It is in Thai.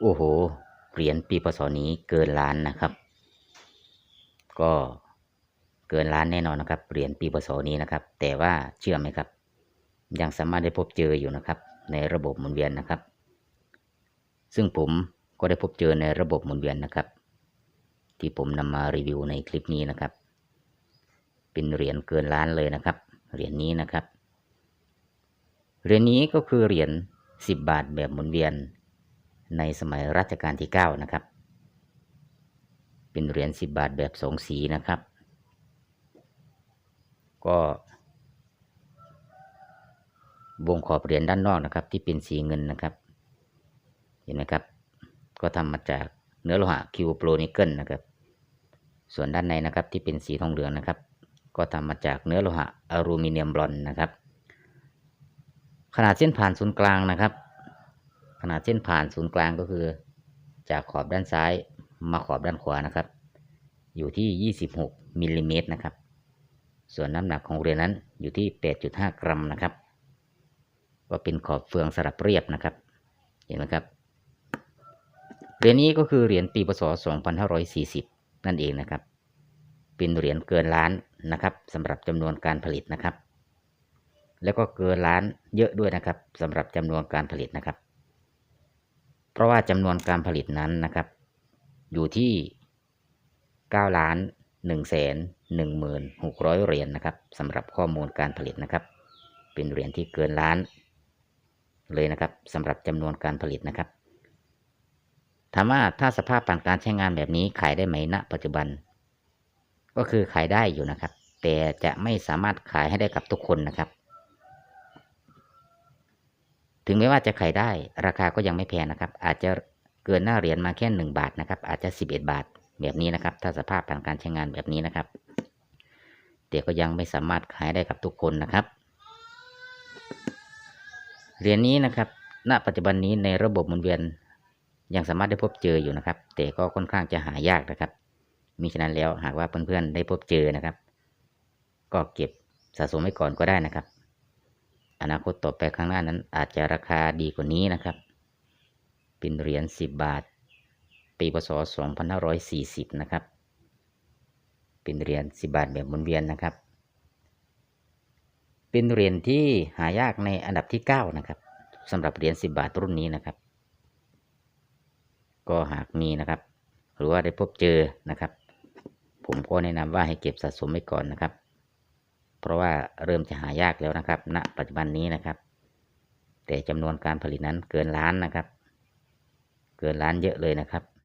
โอ้โห เหรียญปีพศนี้เกินล้านนะครับ ก็เกินล้านแน่นอนนะครับ เหรียญปีพศนี้นะครับ แต่ว่าเชื่อไหมครับ ยังสามารถได้พบเจออยู่นะครับ ในระบบหมุนเวียนนะครับ ซึ่งผมก็ได้พบเจอในระบบหมุนเวียนนะครับ ที่ผมนำมารีวิวในคลิปนี้นะครับ เป็นเหรียญเกินล้านเลยนะครับ เหรียญนี้นะครับ เหรียญนี้ก็คือเหรียญ10 บาทแบบหมุนเวียน ในสมัยรัชกาลที่ 9 นะครับ เป็นเหรียญ10 บาทแบบสองสีนะครับ ก็วงขอบเหรียญด้านนอกนะครับ ที่เป็นสีเงินนะครับ เห็นไหมครับ ก็ทำมาจากเนื้อโลหะคิวโปรนิเกิลนะครับ ส่วนด้านในนะครับที่เป็นสีทองเหลืองนะครับ ก็ทำมาจากเนื้อโลหะอลูมิเนียมบรอนนะครับ ขนาดเส้นผ่านศูนย์กลางนะครับ ขนาดเส้นผ่านศูนย์กลางก็คือ จากขอบด้านซ้ายมาขอบด้านขวานะครับ อยู่ที่ 26มิลลิเมตรนะครับ ส่วนน้ำหนักของเหรียญนั้นอยู่ที่ 8.5 กรัมนะครับ ก็เป็นขอบเฟืองสลับเรียบนะครับ เห็นไหมครับ เหรียญนี้ก็คือเหรียญปีพศ2540 นั่นเองนะครับ เป็นเหรียญเกินล้านนะครับสำหรับจำนวนการผลิตนะครับ แล้วก็เกินล้านเยอะด้วยนะครับสำหรับจำนวนการผลิตนะครับ เพราะว่าจำนวนการผลิตนั้นนะครับ อยู่ที่9ล้าน1แสน1หมื่น600 เหรียญนะครับสำหรับข้อมูลการผลิตนะครับ เป็นเหรียญที่เกินล้าน เลยนะครับสำหรับจำนวนการผลิตนะครับถามว่าถ้าสภาพผ่านการใช้งานแบบนี้ขายได้ไหมณ ปัจจุบัน ก็คือขายได้อยู่นะครับ แต่จะไม่สามารถขายให้ได้กับทุกคนนะครับ ถึงแม้ว่าจะขายได้ ราคาก็ยังไม่แพงนะครับ อาจจะเกินหน้าเหรียญมาแค่หนึ่งบาทนะครับ อาจจะสิบเอ็ดบาทแบบนี้นะครับ ถ้าสภาพผ่านการใช้งานแบบนี้นะครับแต่ก็ยังไม่สามารถขายได้กับทุกคนนะครับ เหรียญนี้นะครับ ณ ปัจจุบันนี้ในระบบหมุนเวียนยังสามารถได้พบเจออยู่นะครับ แต่ก็ค่อนข้างจะหายากนะครับมิฉะนั้นแล้วหากว่าเพื่อนๆได้พบเจอนะครับ ก็เก็บสะสมไว้ก่อนก็ได้นะครับ อนาคตต่อไปข้างหน้านั้น อาจจะราคาดีกว่านี้นะครับ เป็นเหรียญ 10 บาท ปีพศ2540 นะครับ เป็นเหรียญ 10 บาทแบบหมุนเวียนนะครับ เป็นเหรียญที่หายากในอันดับที่ 9 นะครับสำหรับเหรียญ 10 บาทรุ่นนี้นะครับ ก็หากมีนะครับ หรือว่าได้พบเจอนะครับ ผมก็แนะนำว่าให้เก็บสะสมไว้ก่อนนะครับ เพราะว่าเริ่มจะหายากแล้วนะครับณปัจจุบันนี้นะครับ แต่จำนวนการผลิตนั้นเกินล้านนะครับ เกินล้านเยอะเลยนะครับ